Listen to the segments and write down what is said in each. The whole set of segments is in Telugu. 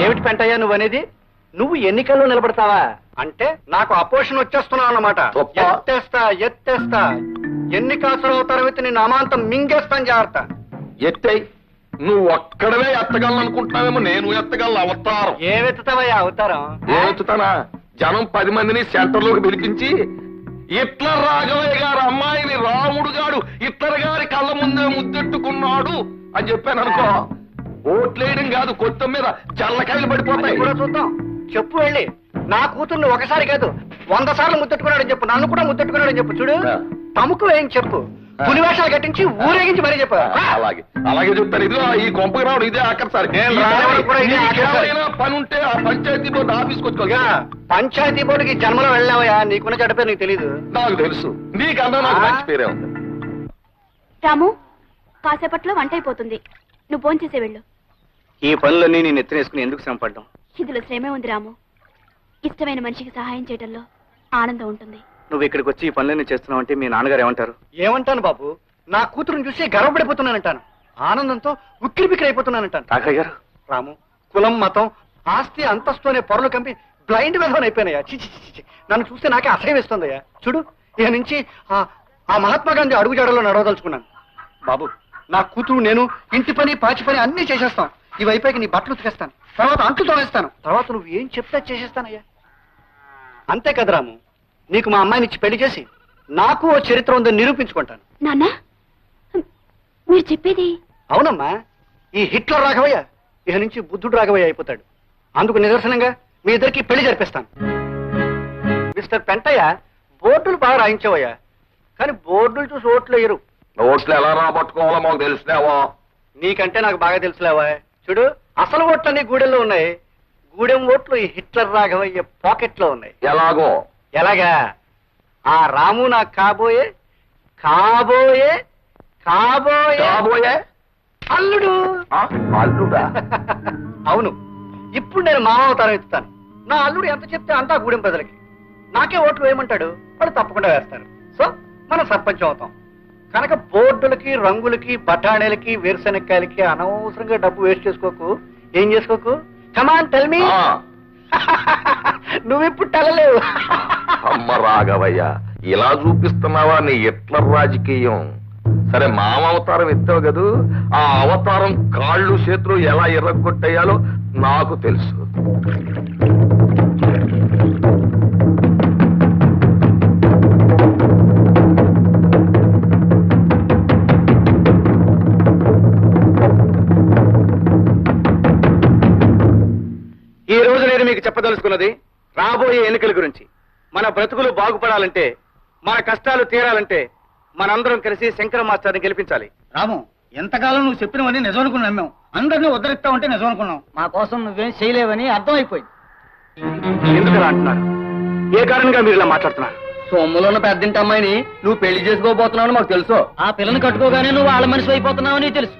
ఏమిటి పెంటయ్యా నువ్వు అనేది నువ్వు ఎన్నికల్లో నిలబడతావా? అంటే నాకు అపోషన్ వచ్చేస్తున్నావు అన్నమాట. గొప్ప. ఎత్తేస్తా ఎత్తేస్తా. ఎన్ని కాసులు అవుతారో నిన్ను అమాంతం మింగేస్తాను జాగ్రత్త. ఎత్తై నువ్వు ఒక్కడవే ఎత్తగలను అనుకుంటున్నావేమో నేను ఎత్తగలను అవతారం. ఏమెత్తుతావయ్యా అవతారం? ఏతుతానా జనం పది మందిని సెంటర్లోకి పిలిపించి ఇట్లర్ రాఘవయ్య గారు అమ్మాయిని రాముడు గాడు ఇట్లర్ గారి కళ్ళ ముందే ముద్దెట్టుకున్నాడు అని చెప్పాను అనుకో. ఓట్లేయడం కాదు కొత్త మీద జల్లకాయలు పడిపోతాయి. కూడా చూద్దాం. చెప్పు వెళ్ళి. నా కూతుర్ని ఒకసారి కాదు వంద సార్లు ముద్దెట్టుకున్నాడని చెప్పు. నన్ను కూడా ముద్దెట్టుకున్నాడని చెప్పు. చూడు. తమకు ఏం చెప్పు. పులివేషాలు కట్టించి ఊరేగించి మరీ చెప్పు. అలాగే. అలాగే చెప్తాను ఇదిగో ఈ కొంపకి రావడం ఇదే ఇదే ఆఖరిసారి. ఏమైనా పని ఉంటే ఆ పంచాయతీ బోర్డు ఆఫీస్కి పంచాయతీ బోర్డుకి జన్మలో వెళ్ళావయ్యా? నీకున్న చెడ్డ పేరు నీకు తెలీదు. నాకు తెలుసు. నీకన్నా నాకు? మంచి పేరే ఉంది. రాము కాసేపట్లో వంట అయిపోతుంది. నువ్వు ఫోన్ చేసే వెళ్ళు. ఈ పనులన్నీ నేను ఎత్తినేసుకుని ఎందుకు శ్రమ పడ్డాం ఇందులో శ్రమే ఉంది రాము. ఇష్టమైన మనిషికి సహాయం చేయడంలో ఆనందం ఉంటుంది. నువ్వు ఇక్కడికి వచ్చి ఈ పనులన్నీ చేస్తున్నావు అంటే మీ నాన్నగారు ఏమంటారు? ఏమంటాను బాబు? నా కూతురుని చూసి గర్వపడిపోతున్నానంటాను. ఆనందంతో ఉక్కిరి బిక్కిరి అయిపోతున్నానంటాను రాఘయ్య గారు. రాము కులం మతం ఆస్తి అంతస్తు అనే పొరలు కంపి బ్లైండ్ విధవన్ అయిపోయినాయా? చి చి, చి, చి. నన్ను చూస్తే నాకే అసహ్యం వేస్తుందయ్యా చూడు ఇక నుంచి ఆ ఆ మహాత్మా గాంధీ అడుగుజాడలో నడవదలుచుకున్నాను. బాబు నా కూతురు నేను ఇంటి పని పాచి పని అన్నీ చేసేస్తాం. ఇవి అయిపోయి నీ బట్టలు ఉతికేస్తాను. తర్వాత అంట్లు తోనేస్తాను తర్వాత నువ్వు ఏం చెప్తే చేసేస్తానయ్యా? అంతే కదా రాము. నీకు మా అమ్మాయిని ఇచ్చి పెళ్ళి చేసి నాకు ఓ చరిత్ర ఉందని నిరూపించుకుంటాను. నాన్న మీరు చెప్పేది? అవునమ్మా. ఈ హిట్లర్ రాఘవయ్య ఇక నుంచి బుద్ధుడు రాఘవయ్య అయిపోతాడు. అందుకు నిదర్శనంగా మీ ఇద్దరికి పెళ్ళి జరిపిస్తాను. మిస్టర్ పెంటయ్య బోర్డులు బాగా రాయించవయ్యా. కానీ బోర్డులు చూసి ఓట్లు వేయరు. ఓట్లు ఎలా రాబట్టుకోవాలో మాకు తెలిసినావా? నీకంటే నాకు బాగా తెలుసులేవా? చూడు అసలు ఓట్లన్నీ గూడెల్లో ఉన్నాయి. గూడెం ఓట్లు ఈ హిట్లర్ రాఘవయ్య పాకెట్లో ఉన్నాయి. ఎలాగో? ఎలాగా? ఆ రాము నాకు కాబోయే కాబోయే కాబోయే అల్లుడు. ఆ, అల్లుడా? అవును. ఇప్పుడు నేను మామ అవతారం ఎత్తుతాను. నా అల్లుడు ఎంత చెప్తే అంతా గూడెం ప్రజలకి. నాకే ఓట్లు వేయమంటాడు వాళ్ళు తప్పకుండా వేస్తారు. సో మనం సర్పంచ్ అవుతాం. కనుక బోర్డులకి రంగులకి బఠాణీలకి వేరుశనక్కాయలకి అనవసరంగా డబ్బు వేస్ట్ చేసుకోకు. ఏం చేసుకోకు? కమాన్ టెల్ మీ ఆ, నువ్వు ఇప్పుడు టెలలేవు అమ్మ రాఘవయ్య ఇలా చూపిస్తున్నావా? నీ ఎట్ల రాజకీయం? సరే మామ అవతారం ఎత్తావు కదూ? ఆ అవతారం కాళ్ళు చేతులు ఎలా ఎర్రగొట్టేయాలో నాకు తెలుసు. మీకు చెప్పదలుచుకున్నది రాబోయే ఎన్నికల గురించి. మన బ్రతుకులు బాగుపడాలంటే మన కష్టాలు తీరాలంటే మనందరం కలిసి శంకర మాస్టర్ని గెలిపించాలి. రాము ఎంతకాలం నువ్వు చెప్పినవన్నీ నిజం అనుకుని నమ్మాం అందరినీ ఉద్ధరిస్తా ఉంటే నిజం అనుకున్నాం మా కోసం నువ్వేం చేయలేవని అర్థమైపోయింది. ఎందుకు అలా అంటున్నారు? ఏ కారణంగా మీరు ఇలా మాట్లాడుతున్నారు? సొమ్ములో ఉన్న పెద్దింటి అమ్మాయిని నువ్వు పెళ్ళి చేసుకోబోతున్నావు మాకు తెలుసు. ఆ పిల్లని కట్టుకోగానే నువ్వు వాళ్ళ మనిషి అయిపోతున్నావని తెలుసు.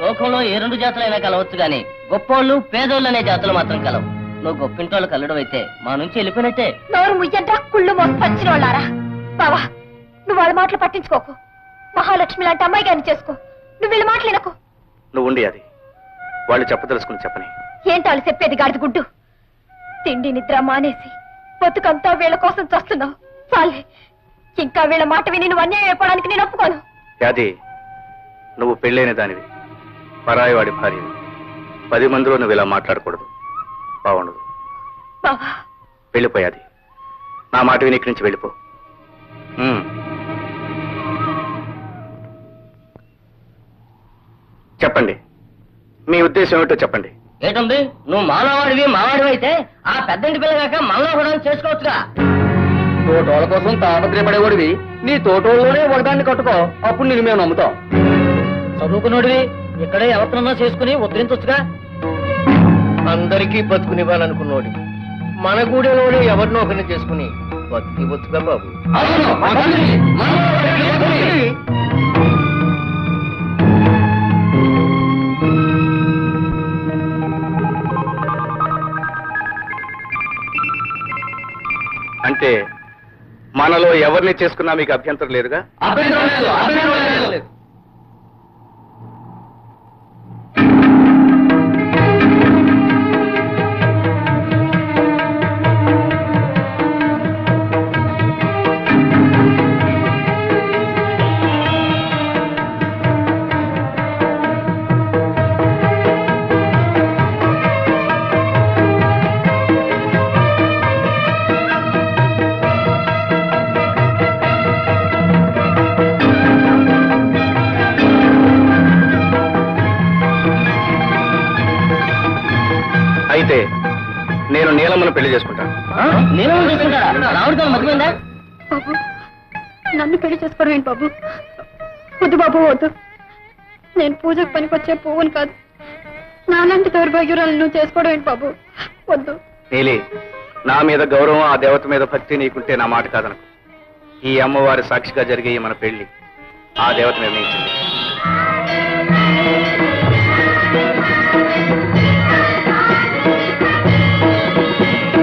లోకంలో ఏ రెండు జాతులైనా కలవచ్చు గాని గొప్పోళ్ళు పేదోళ్ళు అనే జాతులు మాత్రం కలవు. నువ్వు గొప్పింటోళ్ళు కలడం అయితే మా నుంచి వెళ్ళిపోయినట్టే. నోరు ముయ్యండ్రా కుళ్ళు మోసి పంచిన వాళ్ళారా బావా నువ్వు వాళ్ళ మాటలు పట్టించుకోకు. మహాలక్ష్మి లాంటి అమ్మాయి గారిని చేసుకో. నువ్వు వీళ్ళ మాటలు వినకు. నువ్వు ఉండి అది. వాళ్ళు చెప్పదలుచుకుని చెప్పని. ఏంటి వాళ్ళు చెప్పేది గాడిద గుడ్డు? తిండి నిద్ర మానేసి బతుకంతా వీళ్ళ కోసం చస్తున్నావు. చాలే ఇంకా వీళ్ళ మాట విని నువ్వు అన్యాయం అయిపోవడానికి నేను ఒప్పుకోను. యాది నువ్వు పెళ్ళైన దానివి. పరాయి వాడి భార్యవి పది మందిలో నువ్వు ఇలా మాట్లాడకూడదు. బాగుండదు. వెళ్ళిపోయాది. నా మాట విని ఇక్కడి నుంచి వెళ్ళిపో. చెప్పండి. మీ ఉద్దేశం ఏమిటో చెప్పండి. ఏటుంది నువ్వు మానవాడివి మావాడివి అయితే ఆ పెద్దంటి పిల్లగాక మనలో కూడా చేసుకోవచ్చుగా. తోటోళ్ళ కోసం తాపత్రయపడేవాడివి. నీ తోటోళ్ళలోనే ఒకదాన్ని కట్టుకో. అప్పుడు నేను మేము నమ్ముతాం. చదువుకున్నోడివి ఇక్కడే ఎవరినన్నా చేసుకుని ఉద్ధరించొచ్చుగా? అందరికీ బతుకునివ్వాలనుకున్నోడి. మన గూడెలోనే ఎవరినో ఒకరిని చేసుకుని బతుకి బతుగా బాబు అంటే మనలో ఎవరిని చేసుకున్నా మీకు అభ్యంతరం లేదుగా? అభ్యంతరం లేదు, అభ్యంతరం లేదు. అయితే నేను నీలమ్మను పెళ్ళి చేసుకుంటాను. బాబు నన్ను పెళ్ళి చేసుకోవడం ఏంటి బాబు? వద్దు బాబు వద్దు. నేను పూజకు పనికొచ్చే పువ్వును కాదు. నాలాంటి దౌర్భాగ్యురాలు నువ్వు చేసుకోవడం ఏంటి బాబు? వద్దు. నీలి నా మీద గౌరవం ఆ దేవత మీద భక్తి నీకుంటే నా మాట కాదనకు. ఈ అమ్మవారి సాక్షిగా జరిగే ఈ మన పెళ్ళి ఆ దేవత నిర్ణయించింది.